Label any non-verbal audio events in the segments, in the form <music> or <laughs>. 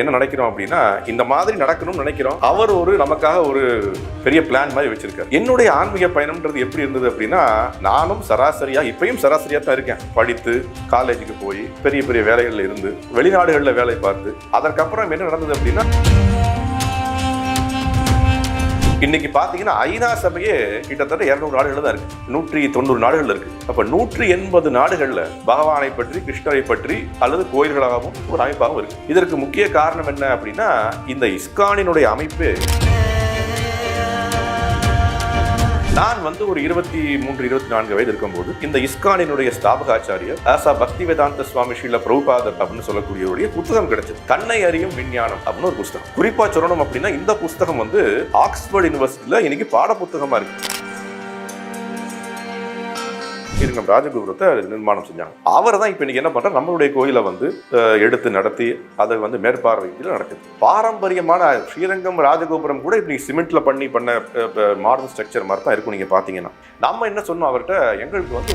என்ன நினைக்கிறோம் அப்படின்னா இந்த மாதிரி நடக்கணும்னு நினைக்கிறோம். அவர் ஒரு நமக்காக ஒரு பெரிய பிளான் மாதிரி வச்சிருக்காரு. என்னுடைய ஆன்மீக பயணம்ன்றது எப்படி இருந்தது அப்படின்னா நானும் சராசரியா இப்பயும் சராசரியா தான் இருக்கேன். படித்து காலேஜுக்கு போய் பெரிய பெரிய வேலைகள்ல இருந்து வெளிநாடுகளில் வேலை பார்த்து அதற்கப்புறம் என்ன நடந்தது அப்படின்னா இன்னைக்கு பார்த்தீங்கன்னா ஐநா சபையே கிட்டத்தட்ட இரநூறு நாடுகள் தான் இருக்கு. நூற்றி தொண்ணூறு நாடுகள் இருக்கு. அப்ப நூற்றி எண்பது நாடுகள்ல பகவானை பற்றி கிருஷ்ணரை பற்றி அல்லது கோயில்களாகவும் ஒரு அமைப்பாகவும் இருக்கு. இதற்கு முக்கிய காரணம் என்ன அப்படின்னா இந்த இஸ்கானினுடைய அமைப்பு நான் வந்து ஒரு இருபத்தி மூன்று இருபத்தி நான்கு வயது இருக்கும்போது இந்த இஸ்கானினுடைய ஸ்தாபகாச்சாரியர் ஆசா பக்தி வேதாந்த சுவாமி ஸ்ரீல பிரபுபாதர் அப்படின்னு சொல்லக்கூடியவருடைய புத்தகம் கிடைச்சது. தன்னை அறியும் விஞ்ஞானம் அப்படின்னு ஒரு புத்தகம். குறிப்பா சொல்லணும் அப்படின்னா இந்த புத்தகம் வந்து ஆக்ஸ்போர்ட் யூனிவர்சிட்டியில இன்னைக்கு பாட புத்தகமா இருக்கு. ஸ்ரீரங்கம் ராஜகோபுரத்தை நிர்மாணம் செஞ்சாங்க. அவர் தான் இப்போ இன்றைக்கி என்ன பண்றாரு? நம்மளுடைய கோயிலை வந்து எடுத்து நடத்தி அதை வந்து மேற்பார்வையில் நடக்குது. பாரம்பரியமான ஸ்ரீரங்கம் ராஜகோபுரம் கூட இன்றைக்கி சிமெண்ட்டில் பண்ணி பண்ண மாடர்ன் ஸ்ட்ரக்சர் மாதிரி தான் இருக்கும் நீங்கள் பார்த்தீங்கன்னா. நம்ம என்ன சொன்னோம் அவர்கிட்ட? எங்களுக்கு வந்து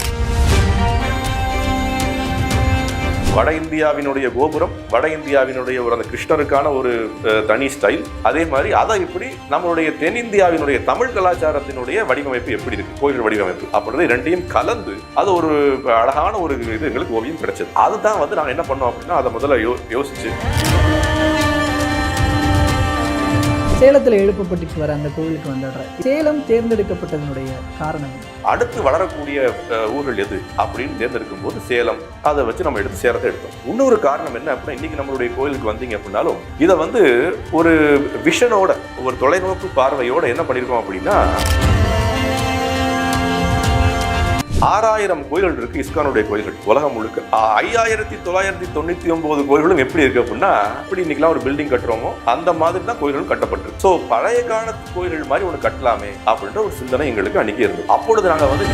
வட இந்தியாவினுடைய கோபுரம் வட இந்தியாவினுடைய ஒரு அந்த கிருஷ்ணருக்கான ஒரு தனி ஸ்டைல் அதே மாதிரி அதை இப்படி நம்மளுடைய தென்னிந்தியாவினுடைய தமிழ் கலாச்சாரத்தினுடைய வடிவமைப்பு எப்படி இருக்கு? கோயில் வடிவமைப்பு அப்படின்றது ரெண்டையும் கலந்து அது ஒரு அழகான ஒரு இது எங்களுக்கு ஓவியம் கிடைச்சது. அதுதான் வந்து நாங்கள் என்ன பண்ணோம் அப்படின்னா அதை முதல்ல யோ யோசிச்சு. சேலத்தில் எழுப்பப்பட்டு வர அந்த கோவிலுக்கு வந்துடுறேன் சேலம் தேர்ந்தெடுக்கப்பட்டதனுடைய காரணம் அடுத்து வளரக்கூடிய ஊர்கள் எது அப்படின்னு தேர்ந்தெடுக்கும் போது சேலம் அதை வச்சு நம்ம எடுத்து சேலத்தை எடுத்தோம். இன்னொரு காரணம் என்ன அப்படின்னா இன்னைக்கு நம்மளுடைய கோயிலுக்கு வந்தீங்க அப்படின்னாலும் இதை வந்து ஒரு விஷனோட ஒரு தொலைநோக்கு பார்வையோட என்ன பண்ணியிருக்கோம் அப்படின்னா ஆறாயிரம் கோயில்கள் இருக்கு இஸ்கானுடைய கோயில்கள். உலகம் முழுக்க. ஐயாயிரத்தி தொள்ளாயிரத்தி தொண்ணூத்தி ஒன்பது கோயில்களும் எப்படி இருக்கு அப்படின்னா இப்படி இன்னைக்கெல்லாம் ஒரு பில்டிங் கட்டுறோமோ அந்த மாதிரி தான் கோயில்களும் கட்டப்பட்டிருக்கு. ஸோ பழைய காலத்து கோயில்கள் மாதிரி ஒன்று கட்டலாமே அப்படின்ற ஒரு சிந்தனை எங்களுக்கு அன்னைக்கு இருந்தது. அப்பொழுது நாங்கள் வந்து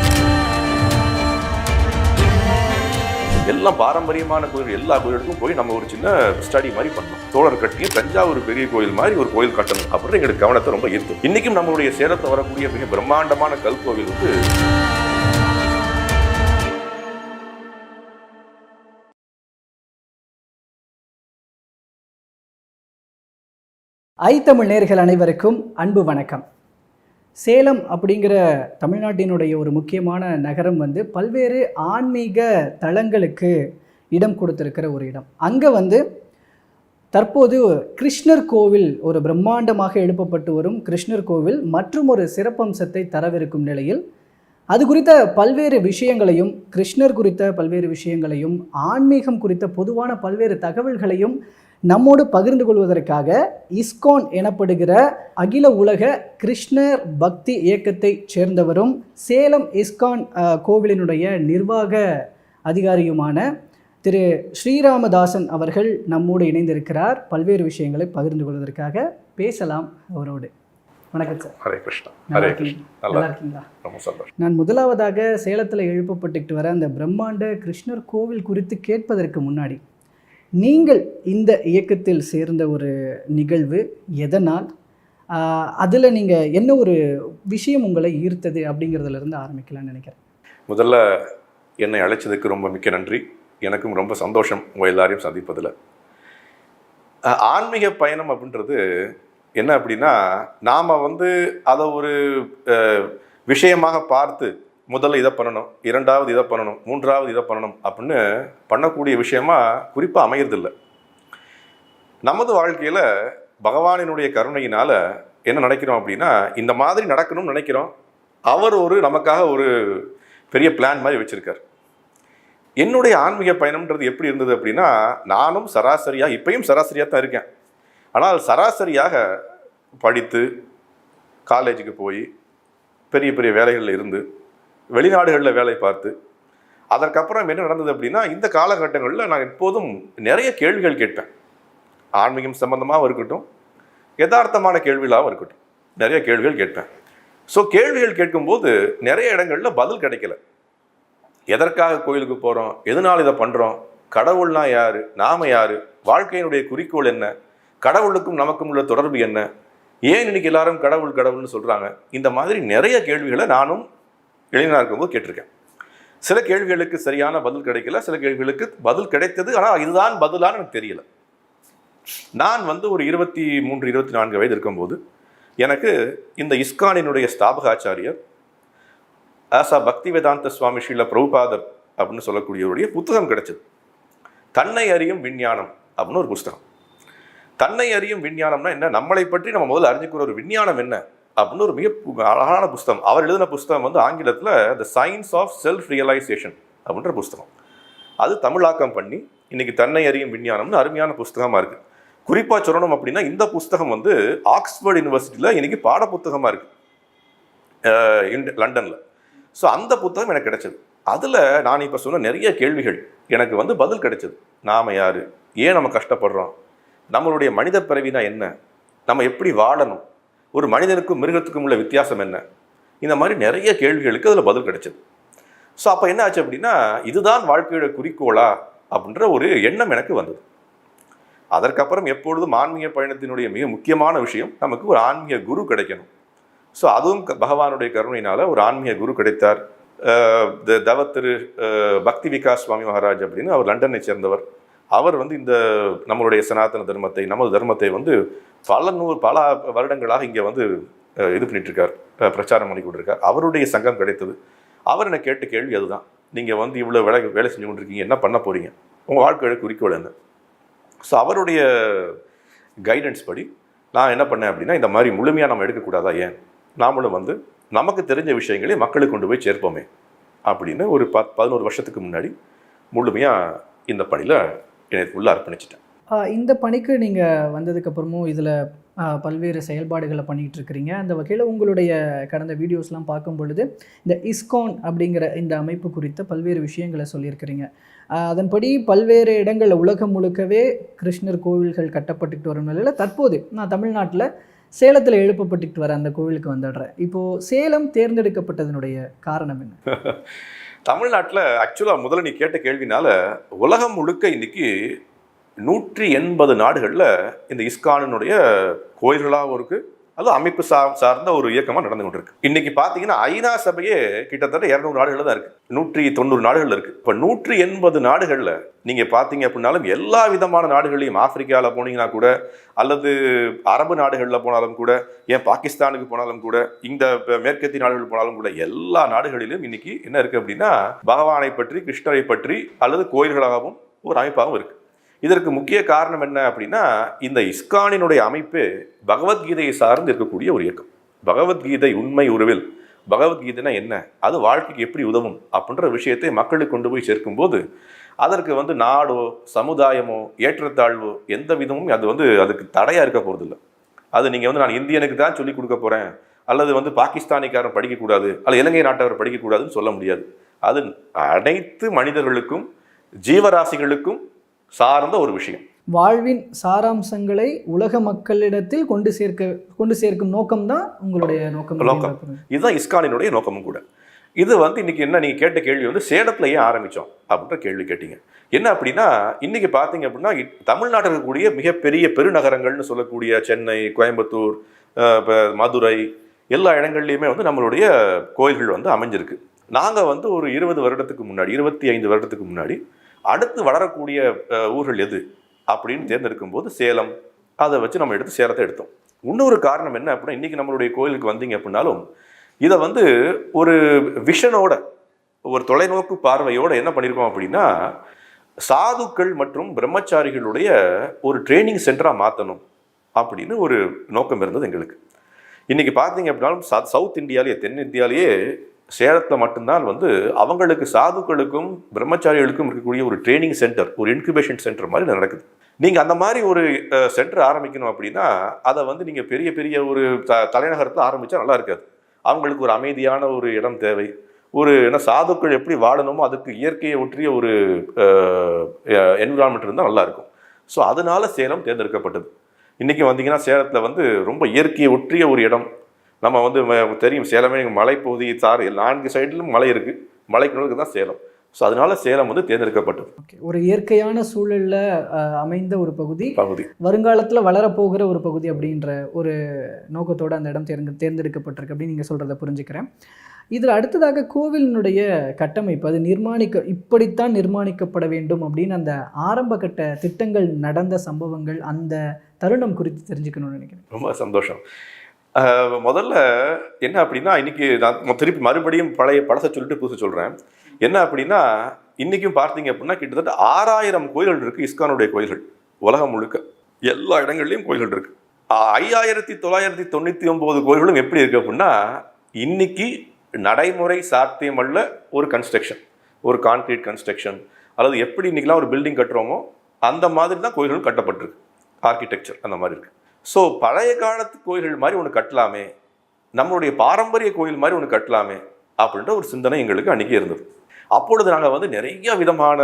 எல்லாம் பாரம்பரியமான கோயில் எல்லா கோயிலுக்கும் போய் நம்ம ஒரு சின்ன ஸ்டடி மாதிரி பண்ணோம். தோழர் கட்டியும் தஞ்சாவூர் பெரிய கோயில் மாதிரி ஒரு கோயில் கட்டணும் அப்படின்னு எங்களுக்கு கவனத்தை ரொம்ப ஈர்த்து இன்னைக்கும் நம்மளுடைய சேலத்தை வரக்கூடிய மிக பிரம்மாண்டமான கல் கோவில் வந்து ஐ தமிழ் நேர்கள் அனைவருக்கும் அன்பு வணக்கம். சேலம் அப்படிங்கிற தமிழ்நாட்டினுடைய ஒரு முக்கியமான நகரம் வந்து பல்வேறு ஆன்மீக தலங்களுக்கு இடம் கொடுத்துருக்கிற ஒரு இடம். அங்கே வந்து தற்போது கிருஷ்ணர் கோவில் ஒரு பிரம்மாண்டமாக எழுப்பப்பட்டு வரும் கிருஷ்ணர் கோவில் மற்றும் ஒரு சிறப்பம்சத்தை தரவிருக்கும் நிலையில் அது குறித்த பல்வேறு விஷயங்களையும் கிருஷ்ணர் குறித்த பல்வேறு விஷயங்களையும் ஆன்மீகம் குறித்த பொதுவான பல்வேறு தகவல்களையும் நம்மோடு பகிர்ந்து கொள்வதற்காக இஸ்கான் எனப்படுகிற அகில உலக கிருஷ்ணர் பக்தி இயக்கத்தைச் சேர்ந்தவரும் சேலம் இஸ்கான் கோவிலினுடைய நிர்வாக அதிகாரியுமான திரு ஸ்ரீராமதாசன் அவர்கள் நம்மோடு இணைந்திருக்கிறார். பல்வேறு விஷயங்களை பகிர்ந்து கொள்வதற்காக பேசலாம் அவரோடு. வணக்கம் சார். ஹரே கிருஷ்ணா. ஹரே கிருஷ்ணா. நல்லா நல்லா இருக்கு. இருக்கீங்களா? ரொம்ப சந்தோஷம். நான் முதலாவதாக சேலத்தில் எழுப்பப்பட்டுக்கிட்டு வர அந்த பிரம்மாண்ட கிருஷ்ணர் கோவில் குறித்து கேட்பதற்கு முன்னாடி நீங்கள் இந்த இயக்கத்தில் சேர்ந்த ஒரு நிகழ்வு எதனால்? அதில் நீங்கள் என்ன ஒரு விஷயம் உங்களை ஈர்த்தது அப்படிங்கிறதுலேருந்து ஆரம்பிக்கலாம்னு நினைக்கிறேன். முதல்ல என்னை அழைச்சதுக்கு ரொம்ப மிக்க நன்றி. எனக்கும் ரொம்ப சந்தோஷம் உங்கள் எல்லாரையும் சந்திப்பதில். ஆன்மீக பயணம் அப்படின்றது என்ன அப்படின்னா நாம் வந்து அதை ஒரு விஷயமாக பார்த்து முதல்ல இதை பண்ணணும் இரண்டாவது இதை பண்ணணும் மூன்றாவது இதை பண்ணணும் அப்படின்னு பண்ணக்கூடிய விஷயமா குறிப்பாக அமையறதில்லை. நமது வாழ்க்கையில் பகவானினுடைய கருணையினால் என்ன நினைக்கிறோம் அப்படின்னா இந்த மாதிரி நடக்கணும்னு நினைக்கிறோம். அவர் ஒரு நமக்காக ஒரு பெரிய பிளான் மாதிரி வச்சுருக்கார். என்னுடைய ஆன்மீக பயணம்ன்றது எப்படி இருந்தது அப்படின்னா நானும் சராசரியாக இப்பையும் சராசரியாக தான் இருக்கேன். ஆனால் சராசரியாக படித்து காலேஜுக்கு போய் பெரிய பெரிய வேலைகளில் இருந்து வெளிநாடுகளில் வேலை பார்த்து அதற்கப்புறம் என்ன நடந்தது அப்படின்னா இந்த காலகட்டங்களில் நான் எப்போதும் நிறைய கேள்விகள் கேட்பேன். ஆன்மீகம் சம்பந்தமாகவும் இருக்கட்டும் யதார்த்தமான கேள்விகளாகவும் இருக்கட்டும் நிறைய கேள்விகள் கேட்பேன். ஸோ கேள்விகள் கேட்கும்போது நிறைய இடங்களில் பதில் கிடைக்கல. எதற்காக கோயிலுக்கு போகிறோம்? எதனால் இதை பண்ணுறோம்? கடவுள்னா யார்? நாம் யார்? வாழ்க்கையினுடைய குறிக்கோள் என்ன? கடவுளுக்கும் நமக்கும் உள்ள தொடர்பு என்ன? ஏன் இன்னைக்கு எல்லாரும் கடவுள் கடவுள்னு சொல்கிறாங்க இந்த மாதிரி நிறைய கேள்விகளை நானும் இளைஞராக இருக்கும்போது கேட்டிருக்கேன். சில கேள்விகளுக்கு சரியான பதில் கிடைக்கல சில கேள்விகளுக்கு பதில் கிடைத்தது ஆனால் இதுதான் பதிலான்னு எனக்கு தெரியல. நான் வந்து ஒரு இருபத்தி மூன்று இருபத்தி நான்கு வயது இருக்கும்போது எனக்கு இந்த இஸ்கானினுடைய ஸ்தாபகாச்சாரியர் ஆசா பக்தி வேதாந்த சுவாமி ஸ்ரீல பிரபுபாதர் அப்படின்னு சொல்லக்கூடியவருடைய புத்தகம் கிடைச்சது. தன்னை அறியும் விஞ்ஞானம் அப்படின்னு ஒரு புஸ்தகம். தன்னை அறியும் விஞ்ஞானம்னா என்ன? நம்மளை பற்றி நம்ம முதல்ல அறிஞ்சுக்கிற ஒரு விஞ்ஞானம் என்ன? அப்படின்னு ஒரு மிக அழகான புஸ்தகம். அவர் எழுதின புஸ்தகம் வந்து ஆங்கிலத்தில் the science of self realization அப்படின்ற புஸ்தகம். அது தமிழாக்கம் பண்ணி இன்னைக்கு தன்னை அறியும் விஞ்ஞானம்னு அருமையான புஸ்தகமாக இருக்குது குறிப்பாக சொல்லணும் அப்படின்னா இந்த புஸ்தகம் வந்து ஆக்ஸ்போர்ட் யூனிவர்சிட்டியில் இன்னைக்கு பாட புத்தகமாக இருக்குது லண்டனில். ஸோ அந்த புத்தகம் எனக்கு கிடைச்சது. அதில் நான் இப்போ சொன்ன நிறைய கேள்விகள் எனக்கு வந்து பதில் கிடைச்சது. நாம் யார்? ஏன் நம்ம கஷ்டப்படுறோம்? நம்மளுடைய மனித பிறவினா என்ன? நம்ம எப்படி வாழணும்? ஒரு மனிதனுக்கும் மிருகத்துக்கும் உள்ள வித்தியாசம் என்ன? இந்த மாதிரி நிறைய கேள்விகளுக்கு அதில் பதில் கிடைச்சது. ஸோ அப்போ என்ன ஆச்சு அப்படின்னா இதுதான் வாழ்க்கையோட குறிக்கோளா? அப்படின்ற ஒரு எண்ணம் எனக்கு வந்தது. அதற்கப்புறம் எப்பொழுதும் ஆன்மீக பயணத்தினுடைய மிக முக்கியமான விஷயம் நமக்கு ஒரு ஆன்மீக குரு கிடைக்கணும். ஸோ அதுவும் க- பகவானுடைய கருணையினால் ஒரு ஆன்மீக குரு கிடைத்தார். த- தவ திரு பக்தி விகாஸ் சுவாமி மகாராஜ் அப்படின்னு அவர் லண்டனை சேர்ந்தவர். அவர் வந்து இந்த நம்மளுடைய சனாதன தர்மத்தை நமது தர்மத்தை வந்து பல நூறு பல வருடங்களாக இங்கே வந்து இது பண்ணிட்டு இருக்கார் பிரச்சாரம் பண்ணி கொண்டிருக்கார். அவருடைய சங்கம் கிடைத்தது. அவர் என்னை கேட்ட கேள்வி அதுதான். நீங்கள் வந்து இவ்வளோ வேலை வேலை செஞ்சு கொண்டிருக்கீங்க. என்ன பண்ண போறீங்க? உங்கள் வாழ்க்கையோட குறிக்கோள் என்ன? ஸோ அவருடைய கைடன்ஸ் படி நான் என்ன பண்ணேன் அப்படின்னா இந்த மாதிரி முழுமையாக நம்ம எடுக்கக்கூடாதா ஏன்? நாமளும் வந்து நமக்கு தெரிஞ்ச விஷயங்களை மக்களுக்கு கொண்டு போய் சேர்ப்போமே அப்படின்னு ஒரு பத் பதினோரு வருஷத்துக்கு முன்னாடி முழுமையாக இந்த பணியில் எனக்கு உள்ள அர்ப்பணிச்சிட்டேன். இந்த பணிக்கு நீங்கள் வந்ததுக்கப்புறமும் இதில் பல்வேறு செயல்பாடுகளை பண்ணிகிட்டு இருக்கிறீங்க. அந்த வகையில் உங்களுடைய கடந்த வீடியோஸ்லாம் பார்க்கும் பொழுது இந்த இஸ்கான் அப்படிங்கிற இந்த அமைப்பு குறித்த பல்வேறு விஷயங்களை சொல்லியிருக்கிறீங்க. அதன்படி பல்வேறு இடங்களில் உலகம் முழுக்கவே கிருஷ்ணர் கோவில்கள் கட்டப்பட்டுக்கிட்டு வரும் நிலையில் தற்போது நான் தமிழ்நாட்டில் சேலத்தில் எழுப்பப்பட்டுக்கிட்டு வர அந்த கோவிலுக்கு வந்துடுறேன். இப்போது சேலம் தேர்ந்தெடுக்கப்பட்டதனுடைய காரணம் என்ன? <laughs> தமிழ்நாட்டில் ஆக்சுவலாக முதல்ல நீ கேட்ட கேள்வினால உலகம் முழுக்க இன்றைக்கி நூற்றி எண்பது நாடுகளில் இந்த இஸ்கானினுடைய கோயில்களாகவும் இருக்குது அது அமைப்பு சா சார்ந்த ஒரு இயக்கமாக நடந்து கொண்டிருக்கு. இன்னைக்கு பார்த்தீங்கன்னா ஐநா சபையே கிட்டத்தட்ட இரநூறு நாடுகளில் தான் இருக்குது நூற்றி தொண்ணூறு நாடுகள் இருக்குது இப்போ நூற்றி எண்பது நாடுகளில் நீங்கள் பார்த்தீங்க அப்படின்னாலும் எல்லா விதமான நாடுகளையும் ஆப்பிரிக்காவில் போனீங்கன்னா கூட அல்லது அரபு நாடுகளில் போனாலும் கூட ஏன் பாகிஸ்தானுக்கு போனாலும் கூட இந்த மேற்கத்திய நாடுகள் போனாலும் கூட எல்லா நாடுகளிலும் இன்னைக்கு என்ன இருக்குது அப்படின்னா பகவானை பற்றி கிருஷ்ணரை பற்றி அல்லது கோயில்களாகவும் ஒரு அமைப்பாகவும் இருக்குது இதற்கு முக்கிய காரணம் என்ன அப்படின்னா இந்த இஸ்கானினுடைய அமைப்பு பகவத்கீதையை சார்ந்து இருக்கக்கூடிய ஒரு இயக்கம். பகவத்கீதை உண்மை உருவில். பகவத்கீதைனா என்ன? அது வாழ்க்கைக்கு எப்படி உதவும்? அப்படின்ற விஷயத்தை மக்களுக்கு கொண்டு போய் சேர்க்கும்போது அதற்கு வந்து நாடோ சமுதாயமோ ஏற்றத்தாழ்வோ எந்த விதமும் அது வந்து அதுக்கு தடையாக இருக்க போகிறதில்ல அது நீங்கள் வந்து நான் இந்தியனுக்கு தான் சொல்லிக் கொடுக்க போகிறேன் அல்லது வந்து பாகிஸ்தானிக்காரன் படிக்கக்கூடாது. அல்லது இலங்கை நாட்டவர் படிக்கக்கூடாதுன்னு சொல்ல முடியாது. அது அனைத்து மனிதர்களுக்கும் ஜீவராசிகளுக்கும் சார்ந்த ஒரு விஷயம். வாழ்வின் சாராம்சங்களை உலக மக்களிடத்தில் கொண்டு சேர்க்க கொண்டு சேர்க்கும் நோக்கம்தான் உங்களுடைய நோக்கம். நோக்கம். இதுதான் இஸ்கானினுடைய நோக்கமும் கூட. இது வந்து இன்னைக்கு என்ன நீங்கள் கேட்ட கேள்வி வந்து சேலத்தில் ஏன் ஆரம்பித்தோம் அப்படின்ற கேள்வி கேட்டீங்க. என்ன அப்படின்னா இன்னைக்கு பார்த்தீங்க அப்படின்னா தமிழ்நாட்டில் இருக்கக்கூடிய மிகப்பெரிய பெருநகரங்கள்னு சொல்லக்கூடிய சென்னை கோயம்புத்தூர் மதுரை எல்லா இடங்கள்லையுமே வந்து நம்மளுடைய கோயில்கள் வந்து அமைஞ்சிருக்கு. நாங்கள் வந்து ஒரு இருபது வருடத்துக்கு முன்னாடி இருபத்தி ஐந்து வருடத்துக்கு முன்னாடி அடுத்து வளரக்கூடிய ஊர்கள் எது அப்படின்னு தேர்ந்தெடுக்கும் போது சேலம் அதை வச்சு நம்ம எடுத்து சேலத்தை எடுத்தோம். இன்னொரு காரணம் என்ன அப்படின்னா இன்னைக்கு நம்மளுடைய கோயிலுக்கு வந்தீங்க அப்படின்னாலும் இதை வந்து ஒரு விஷனோட ஒரு தொலைநோக்கு பார்வையோட என்ன பண்ணியிருக்கோம் அப்படின்னா சாதுக்கள் மற்றும் பிரம்மச்சாரிகளுடைய ஒரு ட்ரைனிங் சென்டராக மாற்றணும் அப்படின்னு ஒரு நோக்கம் இருந்தது எங்களுக்கு. இன்னைக்கு பார்த்தீங்க அப்படின்னாலும் சவுத் இந்தியாலேயே தென் இந்தியாலேயே சேலத்தில் மட்டும்தான் வந்து அவங்களுக்கு சாதுக்களுக்கும் பிரம்மச்சாரிகளுக்கும் இருக்கக்கூடிய ஒரு ட்ரைனிங் சென்டர் ஒரு இன்குபேஷன் சென்டர் மாதிரி நடக்குது. நீங்கள் அந்த மாதிரி ஒரு சென்டர் ஆரம்பிக்கணும் அப்படின்னா அதை வந்து நீங்கள் பெரிய பெரிய ஒரு த தலைநகரத்தில் ஆரம்பித்தா நல்லா இருக்காது. அவங்களுக்கு ஒரு அமைதியான ஒரு இடம் தேவை. ஒரு என்ன சாதுக்கள் எப்படி வாழணுமோ அதுக்கு இயற்கையை ஒற்றிய ஒரு என்விரான்மெண்ட் இருந்தால் நல்லாயிருக்கும் ஸோ அதனால சேலம் தேர்ந்தெடுக்கப்பட்டது. இன்றைக்கி வந்தீங்கன்னா சேலத்தில் வந்து ரொம்ப இயற்கையை ஒற்றிய ஒரு இடம் நம்ம வந்து தெரியும் சேலமே மலைப்பகுதி சார் நான்கு சைடிலும் மலை இருக்குது மலைக்கு நடுவுக்கு தான் சேலம். ஸோ அதனால சேலம் வந்து தேர்ந்தெடுக்கப்பட்டது. ஒரு இயற்கையான சூழல்ல அமைந்த ஒரு பகுதி பகுதி. வருங்காலத்தில் வளரப்போகிற ஒரு பகுதி அப்படின்ற ஒரு நோக்கத்தோட அந்த இடம் தேர்ந்து தேர்ந்தெடுக்கப்பட்டிருக்கு அப்படின்னு நீங்கள் சொல்கிறத புரிஞ்சுக்கிறேன். இதில் அடுத்ததாக கோவிலினுடைய கட்டமைப்பு அது நிர்மாணிக்க இப்படித்தான் நிர்மாணிக்கப்பட வேண்டும் அப்படின்னு அந்த ஆரம்ப கட்ட திட்டங்கள் நடந்த சம்பவங்கள் அந்த தருணம் குறித்து தெரிஞ்சுக்கணும்னு நினைக்கிறேன். ரொம்ப சந்தோஷம். முதல்ல என்ன அப்படின்னா இன்னைக்கு நான் திருப்பி மறுபடியும் பழைய படத்தை சொல்லிட்டு புதுசு சொல்கிறேன் என்ன அப்படின்னா இன்றைக்கும் பார்த்தீங்க அப்படின்னா கிட்டத்தட்ட ஆறாயிரம் கோயில்கள் இருக்குது இஸ்கானுடைய கோயில்கள். உலகம் முழுக்க. எல்லா இடங்கள்லையும் கோயில்கள் இருக்குது ஐயாயிரத்தி தொள்ளாயிரத்தி தொண்ணூற்றி ஒம்பது கோயில்களும் எப்படி இருக்குது அப்படின்னா இன்னைக்கு நடைமுறை சாத்தியமல்ல ஒரு கன்ஸ்ட்ரக்ஷன் ஒரு கான்கிரீட் கன்ஸ்ட்ரக்ஷன் அல்லது எப்படி இன்றைக்கெலாம் ஒரு பில்டிங் கட்டுறோமோ அந்த மாதிரி தான் கோயில்கள் கட்டப்பட்டிருக்கு. ஆர்கிடெக்சர் அந்த மாதிரி இருக்குது ஸோ பழைய காலத்து கோயில்கள் மாதிரி ஒன்று கட்டலாமே. நம்மளுடைய பாரம்பரிய கோயில் மாதிரி ஒன்று கட்டலாமே அப்படின்ற ஒரு சிந்தனை எங்களுக்கு அன்றைக்கி இருந்தது. அப்பொழுது நாங்கள் வந்து நிறைய விதமான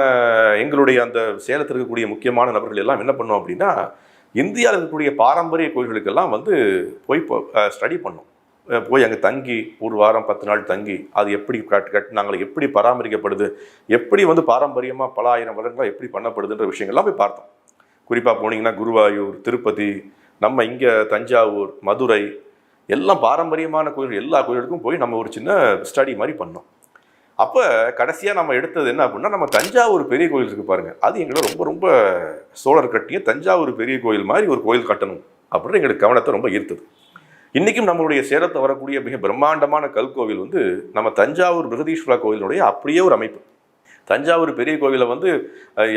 எங்களுடைய அந்த சேலத்தில் இருக்கக்கூடிய முக்கியமான நபர்கள் எல்லாம் என்ன பண்ணோம் அப்படின்னா இந்தியாவில் இருக்கக்கூடிய பாரம்பரிய கோயில்களுக்கெல்லாம் வந்து போய் ஸ்டடி பண்ணோம். போய் அங்கே தங்கி ஒரு வாரம் பத்து நாள் தங்கி அது எப்படி கட் கட்டினாங்களே எப்படி பராமரிக்கப்படுது எப்படி வந்து பாரம்பரியமாக பல ஆயிரம் வருடங்களாக எப்படி பண்ணப்படுதுன்ற விஷயங்கள்லாம் போய் பார்த்தோம். குறிப்பாக போனீங்கன்னா குருவாயூர் திருப்பதி நம்ம இங்கே தஞ்சாவூர் மதுரை எல்லாம் பாரம்பரியமான கோயில் எல்லா கோயிலுக்கும் போய் நம்ம ஒரு சின்ன ஸ்டடி மாதிரி பண்ணோம். அப்போ கடைசியாக நம்ம எடுத்தது என்ன அப்படின்னா நம்ம தஞ்சாவூர் பெரிய கோயில் இருக்குது பாருங்கள் அது எங்களை ரொம்ப ரொம்ப சோழர் கட்டிய தஞ்சாவூர் பெரிய கோயில் மாதிரி ஒரு கோயில் கட்டணும் அப்படின்னு எங்களுக்கு கவனத்தை ரொம்ப ஈர்த்தது. இன்றைக்கும் நம்மளுடைய சேலத்தை வரக்கூடிய மிக பிரம்மாண்டமான கல்கோவில் வந்து நம்ம தஞ்சாவூர் பிரகதீஸ்வரா கோயிலுடைய அப்படியே ஒரு அமைப்பு. தஞ்சாவூர் பெரிய கோவிலை வந்து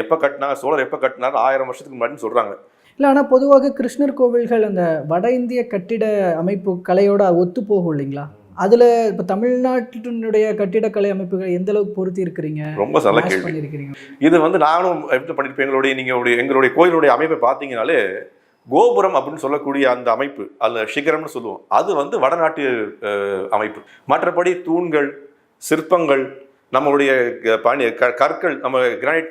எப்போ கட்டினாங்க சோழர் எப்போ கட்டினாலும் ஆயிரம் வருஷத்துக்கு முன்னாடின்னு சொல்கிறாங்க இல்லை ஆனால் பொதுவாக கிருஷ்ணர் கோவில்கள் அந்த வட இந்திய கட்டிட அமைப்பு கலையோட ஒத்து போகும் இல்லைங்களா? அதில் இப்போ தமிழ்நாட்டினுடைய கட்டிடக்கலை அமைப்புகள் எந்த அளவுக்கு பொருத்தி இருக்கிறீங்க? ரொம்ப நல்ல கேள்வி. இது வந்து நானும் எப்படி பண்ணியிருப்பேன். எங்களுடைய நீங்கள் எங்களுடைய கோயிலுடைய அமைப்பை பார்த்தீங்கனாலே கோபுரம் அப்படின்னு சொல்லக்கூடிய அந்த அமைப்பு அல்ல சிகரம்னு சொல்லுவோம். அது வந்து வடநாட்டு அமைப்பு. மற்றபடி தூண்கள் சிற்பங்கள் நம்மளுடைய க- பணி க- கற்கள் நம்ம கிரானைட்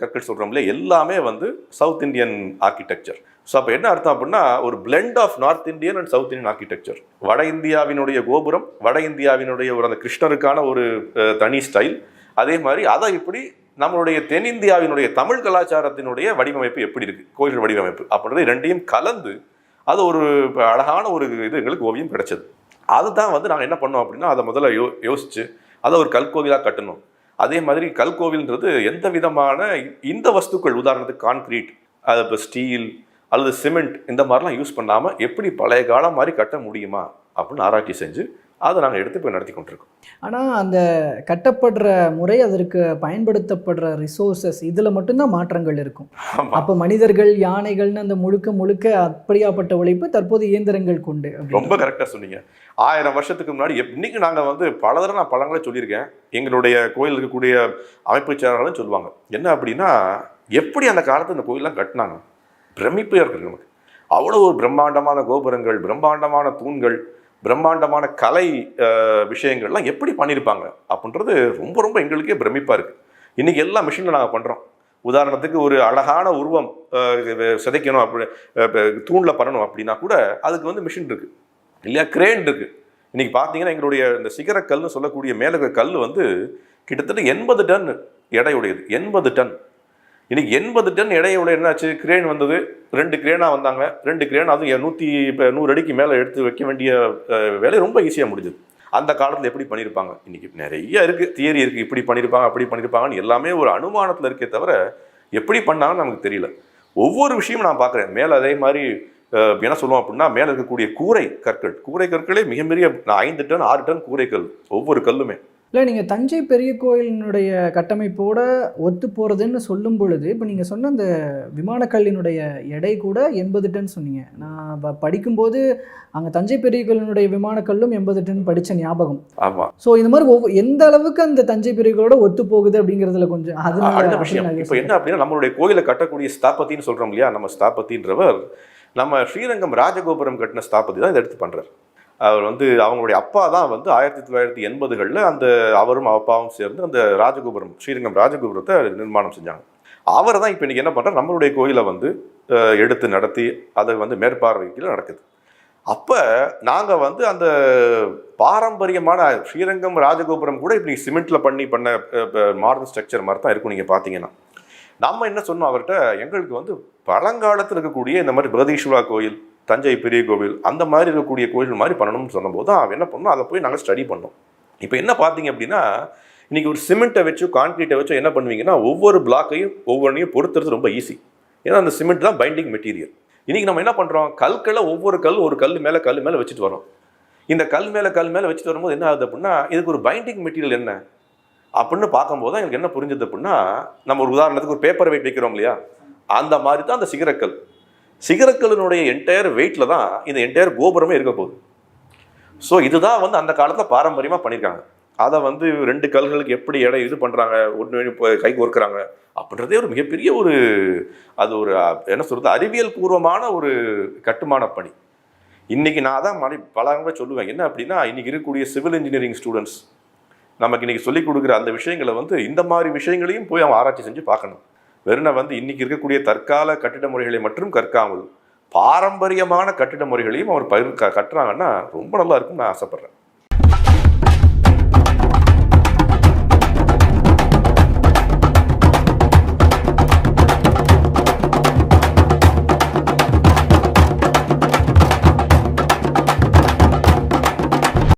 கற்கள் சொல்கிறோம்ல எல்லாமே வந்து சவுத் இந்தியன் ஆர்கிடெக்சர் ஸோ அப்போ என்ன அர்த்தம் அப்படின்னா ஒரு blend of north Indian and south Indian architecture வட இந்தியாவினுடைய கோபுரம் வட இந்தியாவினுடைய ஒரு அந்த கிருஷ்ணருக்கான ஒரு தனி ஸ்டைல் அதே மாதிரி அதை இப்படி நம்மளுடைய தென்னிந்தியாவினுடைய தமிழ் கலாச்சாரத்தினுடைய வடிவமைப்பு எப்படி இருக்குது கோயில் வடிவமைப்பு அப்படின்றது ரெண்டையும் கலந்து அது ஒரு அழகான ஒரு இது எங்களுக்கு ஓவியம் கிடைச்சது. அதுதான் வந்து நாங்கள் என்ன பண்ணோம் அப்படின்னா அதை முதல்ல யோ யோசிச்சு அதை ஒரு கல்கோவிலாக கட்டணும். அதே மாதிரி கல்கோவில்ன்றது எந்த விதமான இந்த வஸ்துக்கள் உதாரணத்துக்கு கான்கிரீட் அது இப்போ ஸ்டீல் அல்லது சிமெண்ட் இந்த மாதிரிலாம் யூஸ் பண்ணாமல் எப்படி பழைய காலம் மாதிரி கட்ட முடியுமா அப்படின்னு ஆராய்ச்சி செஞ்சு அதை நாங்கள் எடுத்து இப்போ நடத்தி கொண்டிருக்கோம். ஆனால் அந்த கட்டப்படுற முறை அதற்கு பயன்படுத்தப்படுற ரிசோர்சஸ் இதில் மட்டும்தான் மாற்றங்கள் இருக்கும். அப்போ மனிதர்கள் யானைகள்னு அந்த முழுக்க முழுக்க அப்படியாப்பட்ட உழைப்பு தற்போது இயந்திரங்கள் கொண்டு. ரொம்ப கரெக்டாக சொன்னீங்க. ஆயிரம் வருஷத்துக்கு முன்னாடி இன்னைக்கு நாங்கள் வந்து பல தடவை நான் பழங்களே சொல்லியிருக்கேன். எங்களுடைய கோயில் இருக்கக்கூடிய அமைப்பு செயலாளர்களும் சொல்லுவாங்க. என்ன அப்படின்னா எப்படி அந்த காலத்து இந்த கோயிலெலாம் கட்டினாங்க? பிரமிப்பையாக இருக்குது நமக்கு. அவ்வளோ ஒரு பிரம்மாண்டமான கோபுரங்கள் பிரம்மாண்டமான தூண்கள் பிரம்மாண்டமான கலை விஷயங்கள்லாம் எப்படி பண்ணியிருப்பாங்க அப்படின்றது ரொம்ப ரொம்ப எங்களுக்கே பிரமிப்பாக இருக்குது இன்றைக்கி எல்லா மிஷினில் நாங்கள் பண்ணுறோம் உதாரணத்துக்கு ஒரு அழகான உருவம் சிதைக்கணும் அப்படி தூணில் பண்ணணும் அப்படின்னா கூட அதுக்கு வந்து மிஷின் இருக்குது இல்லையா? கிரேன் இருக்குது இன்றைக்கி பார்த்தீங்கன்னா எங்களுடைய இந்த சிகரக்கல்னு சொல்லக்கூடிய மேலக கல் வந்து கிட்டத்தட்ட எண்பது டன் எடையுடையது. எண்பது டன். இன்னைக்கு எண்பது டன் எடையுடைய என்னாச்சு? கிரேன் வந்தது. ரெண்டு கிரேனாக வந்தாங்க. ரெண்டு கிரேன் அதுவும் நூற்றி இப்போ நூறு அடிக்கு மேலே எடுத்து வைக்க வேண்டிய வேலை ரொம்ப ஈஸியாக முடிஞ்சுது. அந்த காலத்தில் எப்படி பண்ணியிருப்பாங்க இன்றைக்கி நிறைய இருக்குது தியரி இருக்குது இப்படி பண்ணியிருப்பாங்க அப்படி பண்ணியிருப்பாங்கன்னு எல்லாமே ஒரு அனுமானத்தில் இருக்கே தவிர எப்படி பண்ணாங்கன்னு நமக்கு தெரியல. ஒவ்வொரு விஷயமும் நான் பார்க்குறேன். மேலே அதே மாதிரி என்ன சொல்லுவோம் அப்படின்னா மேலே இருக்கக்கூடிய கூரை கற்கள். கூரை கற்களே மிகப்பெரிய நான் ஐந்து டன் ஆறு டன் கூரை கல். ஒவ்வொரு கல்லுமே. இல்லை நீங்கள் தஞ்சை பெரிய கோயிலினுடைய கட்டமைப்போட ஒத்து போகிறதுன்னு சொல்லும் பொழுது இப்போ நீங்கள் சொன்ன அந்த விமானக்கல்லினுடைய எடை கூட எண்பது டன் சொன்னீங்க. நான் ப- படிக்கும்போது அங்கே தஞ்சை பெரிய கோயிலினுடைய விமானக்கல்லும் எண்பது டன் படித்த ஞாபகம். ஆமாம் ஸோ இந்த மாதிரி ஒவ்வொரு எந்த அளவுக்கு அந்த தஞ்சை பெரிய கோயிலோட ஒத்து போகுது அப்படிங்கிறதுல கொஞ்சம் அப்படி விஷயம். இப்போ என்ன அப்படின்னா நம்மளுடைய கோயிலை கட்டக்கூடிய ஸ்தாபதின்னு சொல்றோம் இல்லையா நம்ம ஸ்தாபதின்றவர் நம்ம ஸ்ரீரங்கம் ராஜகோபுரம் கட்டின ஸ்தாபதி தான் இதை எடுத்து பண்றார். அவர் வந்து அவங்களுடைய அப்பா தான் வந்து ஆயிரத்தி தொள்ளாயிரத்தி எண்பதுகளில் அந்த அவரும் அப்பாவும் சேர்ந்து அந்த ராஜகோபுரம் ஸ்ரீரங்கம் ராஜகோபுரத்தை நிர்மாணம் செஞ்சாங்க. அவர் தான் இப்போ இன்றைக்கி என்ன பண்றார்? நம்மளுடைய கோயிலை வந்து எடுத்து நடத்தி அதை வந்து மேற்பார்வைக்கு நடக்குது. அப்போ நாங்கள் வந்து அந்த பாரம்பரியமான ஸ்ரீரங்கம் ராஜகோபுரம் கூட இப்படி சிமெண்ட்டில் பண்ணி பண்ண மாடர்ன் ஸ்ட்ரக்சர் மாதிரி தான் இருக்கும் நீங்கள் பார்த்தீங்கன்னா நம்ம என்ன சொன்னோம் அவர்கிட்ட? எங்களுக்கு வந்து பழங்காலத்தில் இருக்கக்கூடிய இந்த மாதிரி பிரகதீஸ்வரா கோயில் தஞ்சை பெரிய கோவில் அந்த மாதிரி இருக்கக்கூடிய கோவில் மாதிரி பண்ணணும்னு சொன்னபோது அவன் என்ன பண்ணோம்? அதை போய் நாங்கள் ஸ்டடி பண்ணோம். இப்போ என்ன பார்த்தீங்க அப்படின்னா இன்றைக்கி ஒரு சிமெண்ட்டை வச்சு கான்க்ரீட்டை வச்சு என்ன பண்ணுவீங்கன்னா ஒவ்வொரு பிளாக்கையும் ஒவ்வொன்றையும் பொறுத்துறது ரொம்ப ஈஸி ஏன்னா அந்த சிமெண்ட் தான் பைண்டிங் மெட்டீரியல் இன்றைக்கி நம்ம என்ன பண்ணுறோம் கல்களை ஒவ்வொரு கல் ஒரு கல் மேலே கல் மேலே வச்சுட்டு வரோம். இந்த கல் மேலே கல் மேலே வச்சுட்டு வரும்போது என்ன ஆகுது அப்படின்னா இதுக்கு ஒரு பைண்டிங் மெட்டீரியல் என்ன? அப்படின்னு பார்க்கும்போது தான் எனக்கு என்ன புரிஞ்சது அப்படின்னா நம்ம ஒரு உதாரணத்துக்கு ஒரு பேப்பர் வெயிட் வைக்கிறோம் இல்லையா? அந்த மாதிரி தான் அந்த சிகரக்கல். சிகரக்கல்லினுடைய என்டையர் வெயிட்டில் தான் இந்த என்டையர் கோபுரமே இருக்க போகுது. ஸோ இதுதான் வந்து அந்த காலத்தில் பாரம்பரியமாக பண்ணியிருக்காங்க அதை வந்து ரெண்டு கல்களுக்கு எப்படி எடை இது பண்ணுறாங்க ஒன்று இப்போ கை கோர்க்குறாங்க அப்படின்றதே ஒரு மிகப்பெரிய ஒரு அது ஒரு என்ன சொல்கிறது அறிவியல் பூர்வமான ஒரு கட்டுமான பணி. இன்றைக்கி நான் தான் மணி பல சொல்லுவேன். என்ன அப்படின்னா இன்றைக்கி இருக்கக்கூடிய சிவில் இன்ஜினியரிங் ஸ்டூடெண்ட்ஸ் நமக்கு இன்றைக்கி சொல்லிக் கொடுக்குற அந்த விஷயங்களை வந்து இந்த மாதிரி விஷயங்களையும் போய் அவன் ஆராய்ச்சி செஞ்சு பார்க்கணும். வெறும் வந்து இன்னைக்கு இருக்கக்கூடிய தற்கால கட்டிட முறைகளை மட்டும் கற்காமல் பாரம்பரியமான கட்டிட முறைகளையும் அவர் பயிர் க- கட்டுறாங்கன்னா ரொம்ப நல்லா இருக்கும்னு நான் ஆசைப்பட்றேன்.